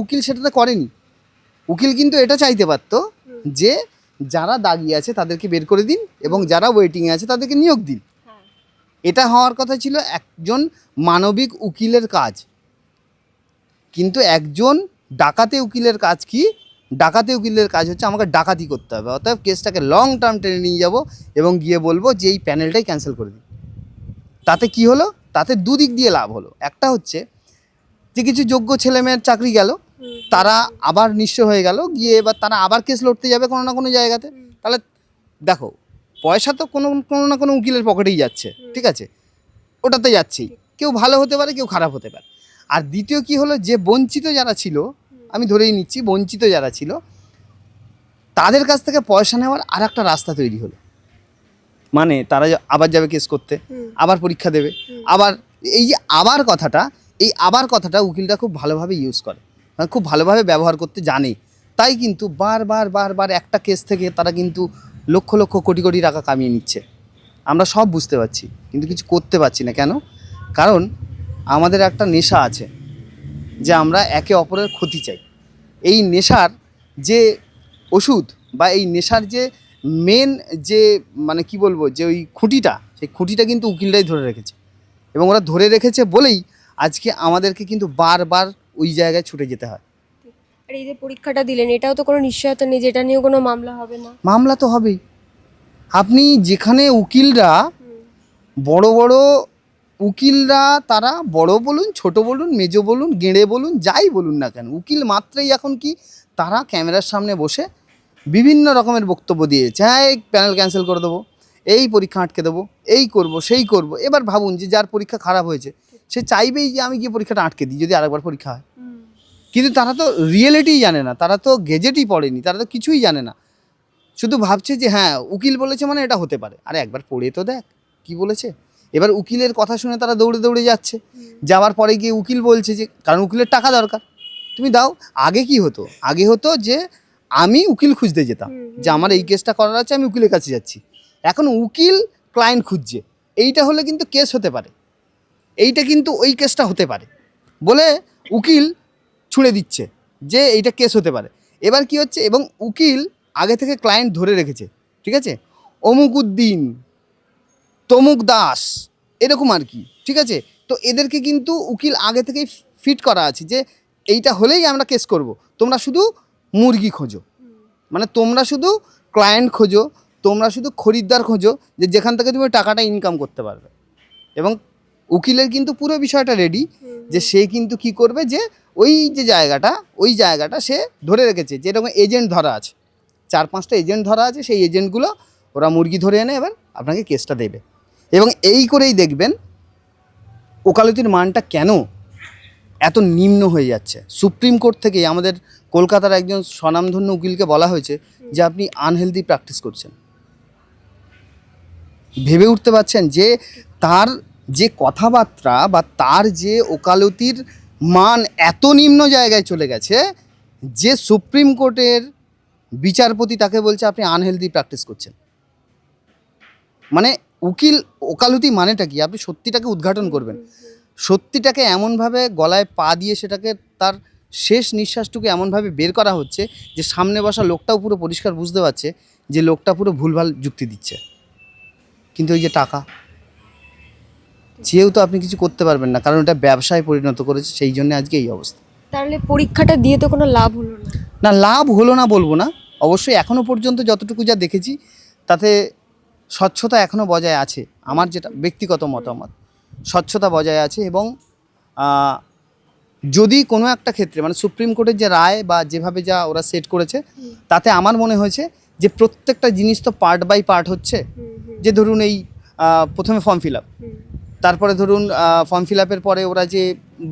উকিল সেটাতে করেনি। উকিল কিন্তু এটা চাইতে পারতো যে যারা দাগিয়ে আছে তাদেরকে বের করে দিন এবং যারা ওয়েটিংয়ে আছে তাদেরকে নিয়োগ দিন। হ্যাঁ। এটা হওয়ার কথা ছিল একজন মানবিক উকিলের কাজ। কিন্তু একজন ডাকাতে উকিলের কাজ কি? ডাকাতে উকিলের কাজ হচ্ছে আমাকে ডাকাতি করতে হবে। অতএব কেসটাকে লং টার্ম টেনে নিয়ে যাব এবং গিয়ে বলব যে এই প্যানেলটাই ক্যান্সেল করে দিই তাতে কি হলো? তাতে দুদিক দিয়ে লাভ হলো। একটা হচ্ছে যে কিছু যোগ্য ছেলেমেয়ের চাকরি গেল। তারা আবার নিঃস্ব হয়ে গেল গিয়ে এবার তারা আবার কেস লড়তে যাবে কোনো না কোনো জায়গাতে। তাহলে দেখো পয়সা তো কোনো কোনো না কোনো উকিলের পকেটেই যাচ্ছে ঠিক আছে? ওটাতে যাচ্ছেই। কেউ ভালো হতে পারে কেউ খারাপ হতে পারে। আর দ্বিতীয় কি হলো যে বঞ্চিত যারা ছিল আমি ধরেই নিচ্ছি বঞ্চিত যারা ছিল তাদের কাছ থেকে পয়সা নেওয়ার আর একটা রাস্তা তৈরি হলো। মানে তারা আবার যাবে কেস করতে আবার পরীক্ষা দেবে আবার এই যে আবার কথাটা এই আবার কথাটা উকিলটা খুব ভালোভাবে ইউজ করে। খুব ভালোভাবে ব্যবহার করতে জানে। তাই কিন্তু বারবার বারবার একটা কেস থেকে তারা কিন্তু লক্ষ লক্ষ, কোটি কোটি টাকা কামিয়ে নিচ্ছে। আমরা সব বুঝতে পারছি, কিন্তু কিছু করতে পারছি না। কেন? কারণ আমাদের একটা নেশা আছে, যে আমরা একে অপরের ক্ষতি চাই। এই নেশার যে ওষুধ বা এই নেশার যে মেন যে মানে কি বলব, যে ওই খুঁটিটা, সেই খুঁটিটা কিন্তু উকিলরাই ধরে রেখেছে। এবং ওরা ধরে রেখেছে বলেই আজকে আমাদেরকে কিন্তু বারবার ওই জায়গায় ছুটে যেতে হয়। আর এই যে পরীক্ষাটা দিলেন এটাও তো কোনো নিশ্চয়তা নেই যেটা নিয়েও কোনো মামলা হবে না? মামলা তো হবেই। আপনি যেখানে উকিলরা বড় বড় উকিলরা তারা বড় বলুন ছোট বলুন মেজো বলুন গেঁড়ে বলুন যাই বলুন না কেন উকিল মাত্রই এখন কি তারা ক্যামেরার সামনে বসে বিভিন্ন রকমের বক্তব্য দিয়েছে। হ্যাঁ এই প্যানেল ক্যান্সেল করে দেবো এই পরীক্ষা আটকে দেবো এই করব সেই করব। এবার ভাবুন যে যার পরীক্ষা খারাপ হয়েছে সে চাইবেই যে আমি গিয়ে পরীক্ষাটা আটকে দিই যদি আরেকবার পরীক্ষা হয়। কিন্তু তারা তো রিয়েলিটিই জানে না তারা তো গেজেটই পড়েনি তারা তো কিছুই জানে না। শুধু ভাবছে যে হ্যাঁ উকিল বলেছে মানে এটা হতে পারে। আরে একবার পড়ে তো দেখ কি বলেছে? এবার উকিলের কথা শুনে তারা দৌড়ে দৌড়ে যাচ্ছে। যাওয়ার পরে গিয়ে উকিল বলছে যে কারণ উকিলের টাকা দরকার। তুমি দাও আগে কি হতো? আগে হতো যে আমি উকিল খুঁজতে যেতাম। যে আমার এই কেসটা করার আছে আমি উকিলের কাছে যাচ্ছি। এখন উকিল ক্লায়েন্ট খুঁজছে। এইটা হলে কিন্তু কেস হতে পারে। এইটা কিন্তু ওই কেসটা হতে পারে। বলে উকিল ছুঁড়ে দিচ্ছে যে এইটা কেস হতে পারে। এবার কি হচ্ছে? এবং উকিল আগে থেকে ক্লায়েন্ট ধরে রেখেছে, ঠিক আছে? অমুক উদ্দিন তমুক দাস, এরকম আর কি, ঠিক আছে? তো এদেরকে কিন্তু উকিল আগে থেকেই ফিট করা আছে যে এইটা হলেই আমরা কেস করব। তোমরা শুধু মুরগি খোঁজো। মানে তোমরা শুধু ক্লায়েন্ট খোঁজো, তোমরা শুধু খরিদ্দার খোঁজো যে যেখান থেকে তুমি টাকাটা ইনকাম করতে পারবে। এবং উকিলের কিন্তু পুরো বিষয়টা রেডি যে সে কিন্তু কি করবে যে ওই যে জায়গাটা, ওই জায়গাটা সে ধরে রেখেছে যেরকম এজেন্ট ধরা আছে। চার পাঁচটা এজেন্ট ধরা আছে, সেই এজেন্টগুলো ওরা মুরগি ধরে এনে এবার আপনাকে কেসটা দেবে। এবং এই করেই দেখবেন ওকালতির মানটা কেন এত নিম্ন হয়ে যাচ্ছে। সুপ্রিম কোর্ট থেকে আমাদের কলকাতার একজন স্বনামধন্য উকিলকে বলা হয়েছে যে আপনি আনহেলদি প্র্যাকটিস করছেন। ভেবে উঠতে পারছেন যে তার যে কথাবার্তা বা তার যে ওকালতির মান এত নিম্ন জায়গায় চলে গেছে যে সুপ্রিম কোর্টের বিচারপতি তাকে বলছে, আপনি আনহেলদি প্র্যাকটিস করছেন। মানে উকিল, ওকালতি মানেটা কি? আপনি সত্যিটাকে উদ্ঘাটন করবেন। সত্যিটাকে এমনভাবে গলায় পা দিয়ে সেটাকে তার শেষ নিঃশ্বাসটুকু এমনভাবে বের করা হচ্ছে যে সামনে বসা লোকটাও পুরো পরিষ্কার বুঝতে পারছে যে লোকটা পুরো ভুলভাল যুক্তি দিচ্ছে। কিন্তু ওই যে টাকা চেয়েও তো আপনি কিছু করতে পারবেন না কারণ এটা ব্যবসায় পরিণত করেছে সেই জন্য আজকে এই অবস্থা। তাহলে পরীক্ষাটা দিয়ে তো কোনো লাভ হলো না। না লাভ হলো না বলব না অবশ্যই এখনও পর্যন্ত যতটুকু যা দেখেছি তাতে স্বচ্ছতা এখনও বজায় আছে আমার যেটা ব্যক্তিগত মতামত। স্বচ্ছতা বজায় আছে এবং যদি কোনো একটা ক্ষেত্রে মানে সুপ্রিম কোর্টের যে রায় বা যেভাবে যা ওরা সেট করেছে তাতে আমার মনে হয়েছে যে প্রত্যেকটা জিনিস তো পার্ট বাই পার্ট হচ্ছে। যে ধরুন এই প্রথমে ফর্ম ফিল আপ তারপরে ধরুন ফর্ম ফিল আপের পরে ওরা যে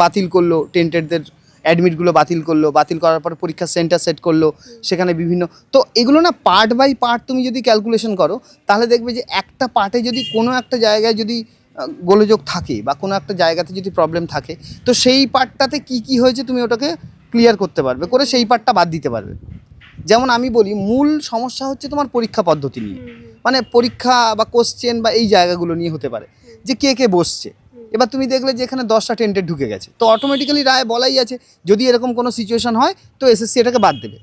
বাতিল করল টেন্টেডদের অ্যাডমিটগুলো বাতিল করল বাতিল করার পরে পরীক্ষার সেন্টার সেট করল সেখানে বিভিন্ন তো এগুলো না পার্ট বাই পার্ট তুমি যদি ক্যালকুলেশন করো তাহলে দেখবে যে একটা পার্টে যদি কোনো একটা জায়গায় যদি গোলযোগ থাকে বা কোনো একটা জায়গাতে যদি প্রবলেম থাকে তো সেই পার্টটাতে কি কি হয়েছে তুমি ওটাকে ক্লিয়ার করতে পারবে করে সেই পার্টটা বাদ দিতে পারবে। যেমন আমি বলি মূল সমস্যা হচ্ছে তোমার পরীক্ষা পদ্ধতি নিয়ে। মানে পরীক্ষা বা কোশ্চেন বা এই জায়গাগুলো নিয়ে হতে পারে। যে কে কে বসছে। এবার তুমি দেখলে যে এখানে দশটা টেন্টে ঢুকে গেছে। তো অটোমেটিক্যালি রায় বলাই আছে, যদি এরকম কোনো সিচুয়েশন হয়, তো এসএসসি এটাকে বাদ দেবে।